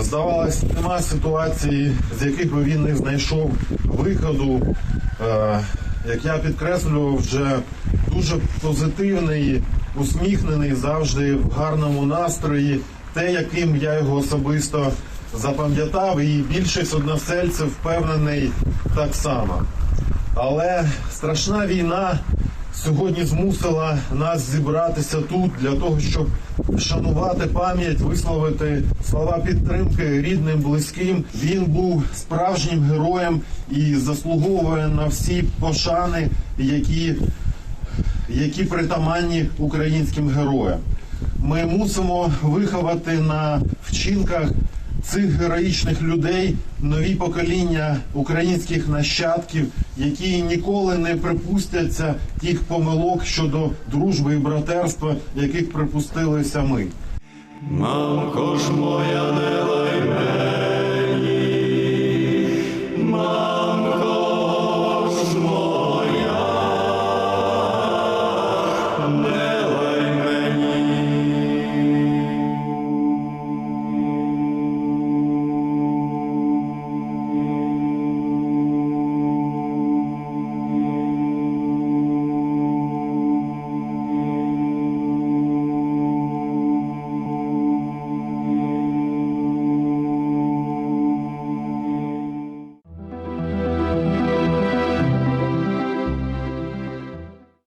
Здавалось, нема ситуації, з яких би він не знайшов виходу. Е, як я підкреслював, вже дуже позитивний, усміхнений, завжди в гарному настрої. Те, яким я його особисто запам'ятав, і більшість односельців впевнений так само. Але страшна війна сьогодні змусила нас зібратися тут для того, щоб вшанувати пам'ять, висловити слова підтримки рідним, близьким. Він був справжнім героєм і заслуговує на всі пошани, які, які притаманні українським героям. Ми мусимо виховати на вчинках цих героїчних людей нові покоління українських нащадків, які ніколи не припустяться тих помилок щодо дружби і братерства, яких припустилися ми. Мамко ж моя не лай мене,